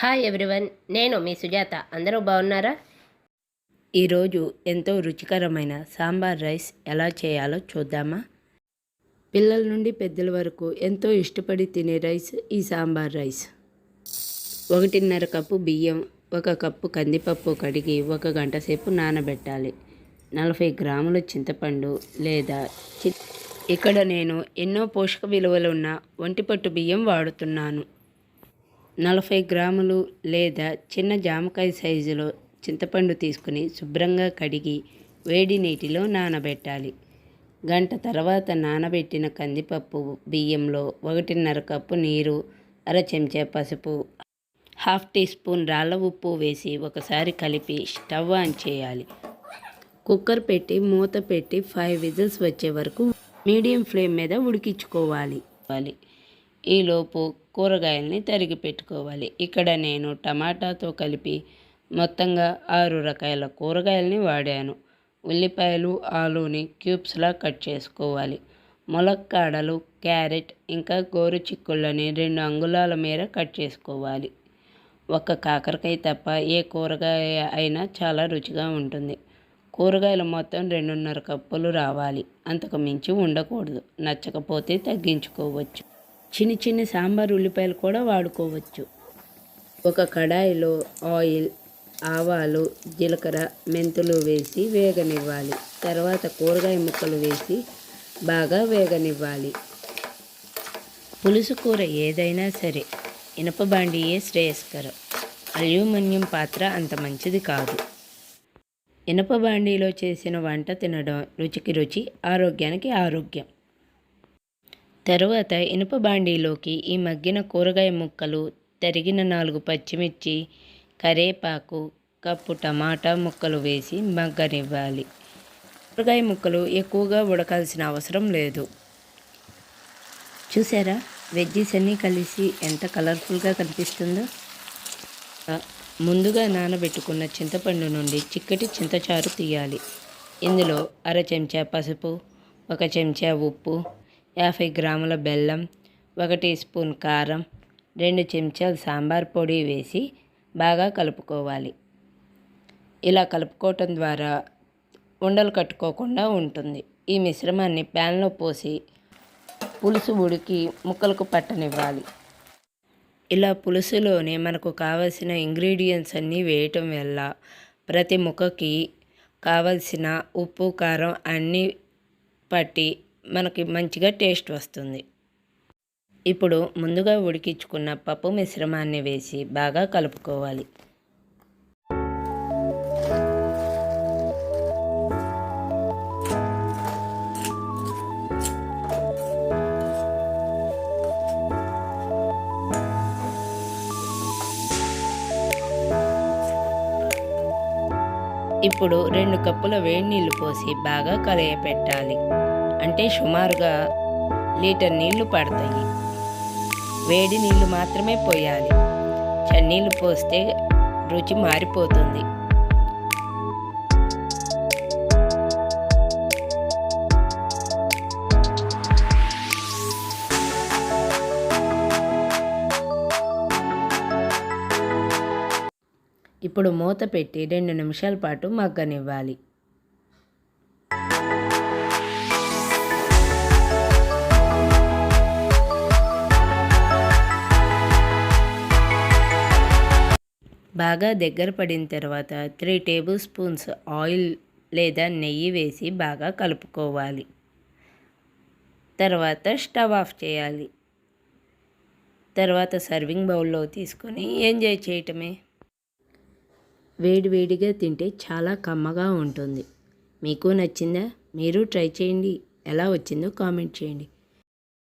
Hi everyone నేను మీ సుజాత. అందరూ బాగున్నారా? ఈరోజు ఎంతో రుచికరమైన సాంబార్ రైస్ ఎలా చేయాలో చూద్దామా? పిల్లల నుండి పెద్దల వరకు ఎంతో ఇష్టపడి తినే రైస్ ఈ సాంబార్ రైస్. ఒకటిన్నర కప్పు బియ్యం ఒక కప్పు కందిపప్పు కడిగి ఒక గంట సేపు నానబెట్టాలి. నలభై గ్రాముల చింతపండు లేదా చి ఇక్కడ నేను ఎన్నో పోషక విలువలు ఉన్న ఒంటిపట్టు బియ్యం వాడుతున్నాను. నలభై గ్రాములు లేదా చిన్న జామకాయ సైజులో చింతపండు తీసుకుని శుభ్రంగా కడిగి వేడి నీటిలో నానబెట్టాలి. గంట తర్వాత నానబెట్టిన కందిపప్పు బియ్యంలో ఒకటిన్నర కప్పు నీరు అర చెంచా పసుపు హాఫ్ టీ స్పూన్ రాళ్ళ ఉప్పు వేసి ఒకసారి కలిపి స్టవ్ ఆన్ చేయాలి. కుక్కర్ పెట్టి మూత పెట్టి ఫైవ్ విజిల్స్ వచ్చే వరకు మీడియం ఫ్లేమ్ మీద ఉడికించుకోవాలి. ఈలోపు కూరగాయల్ని తరిగి పెట్టుకోవాలి. ఇక్కడ నేను టమాటాతో కలిపి మొత్తంగా ఆరు రకాల కూరగాయలని వాడాను. ఉల్లిపాయలు ఆలూని క్యూబ్స్లా కట్ చేసుకోవాలి. ములక్కాడలు క్యారెట్ ఇంకా గోరు చిక్కుళ్ళని రెండు అంగుళాల మేర కట్ చేసుకోవాలి. ఒక కాకరకాయ తప్ప ఏ కూరగాయ అయినా చాలా రుచిగా ఉంటుంది. కూరగాయలు మొత్తం రెండున్నర కప్పులు రావాలి. అంతకు మించి ఉండకూడదు. నచ్చకపోతే తగ్గించుకోవచ్చు. చిన్ని చిన్ని సాంబార్ ఉల్లిపాయలు కూడా వాడుకోవచ్చు. ఒక కడాయిలో ఆయిల్ ఆవాలు జీలకర్ర మెంతులు వేసి వేగనివ్వాలి. తర్వాత కూరగాయ ముక్కలు వేసి బాగా వేగనివ్వాలి. పులుసు కూర ఏదైనా సరే ఇనప బాండియే శ్రేయస్కరం. అల్యూమినియం పాత్ర అంత మంచిది కాదు. ఇనప బాండీలో చేసిన వంట తినడం రుచికి రుచి ఆరోగ్యానికి ఆరోగ్యం. తరువాత ఇనుప బాండీలోకి ఈ మగ్గిన కూరగాయ ముక్కలు తరిగిన నాలుగు పచ్చిమిర్చి కరేపాకు కప్పు టమాటా ముక్కలు వేసి మగ్గనివ్వాలి. కూరగాయ ముక్కలు ఎక్కువగా ఉడకాల్సిన అవసరం లేదు. చూసారా? వెజ్జీస్ అన్నీ కలిసి ఎంత కలర్ఫుల్గా కనిపిస్తుందో. ముందుగా నానబెట్టుకున్న చింతపండు నుండి చిక్కటి చింతచారు తీయాలి. ఇందులో అర చెంచా పసుపు ఒక చెంచా ఉప్పు యాభై గ్రాముల బెల్లం ఒక టీ స్పూన్ కారం రెండు చెంచాలు సాంబార్ పొడి వేసి బాగా కలుపుకోవాలి. ఇలా కలుపుకోవటం ద్వారా ఉండలు కట్టుకోకుండా ఉంటుంది. ఈ మిశ్రమాన్ని ప్యాన్లో పోసి పులుసు ఉడికి ముక్కలకు పట్టనివ్వాలి. ఇలా పులుసులోనే మనకు కావలసిన ఇంగ్రీడియంట్స్ అన్నీ వేయటం వల్ల ప్రతి ముక్కకి కావలసిన ఉప్పు కారం అన్నీ పట్టి మనకి మంచిగా టేస్ట్ వస్తుంది. ఇప్పుడు ముందుగా ఉడికించుకున్న పప్పు మిశ్రమాన్ని వేసి బాగా కలుపుకోవాలి. ఇప్పుడు రెండు కప్పుల వేడి నీళ్ళు పోసి బాగా కలయపెట్టాలి. అంటే సుమారుగా లీటర్ నీళ్ళు పడతాయి. వేడి నీళ్ళు మాత్రమే పోయాలి. చన్నీళ్ళు పోస్తే రుచి మారిపోతుంది. ఇప్పుడు మూత పెట్టి రెండు నిమిషాల పాటు మగ్గనివ్వాలి. బాగా దగ్గర పడిన తర్వాత త్రీ టేబుల్ స్పూన్స్ ఆయిల్ లేదా నెయ్యి వేసి బాగా కలుపుకోవాలి. తర్వాత స్టవ్ ఆఫ్ చేయాలి. తర్వాత సర్వింగ్ బౌల్లో తీసుకొని ఎంజాయ్ చేయటమే. వేడివేడిగా తింటే చాలా కమ్మగా ఉంటుంది. మీకు నచ్చిందా? మీరు ట్రై చేయండి. ఎలా వచ్చిందో కామెంట్ చేయండి.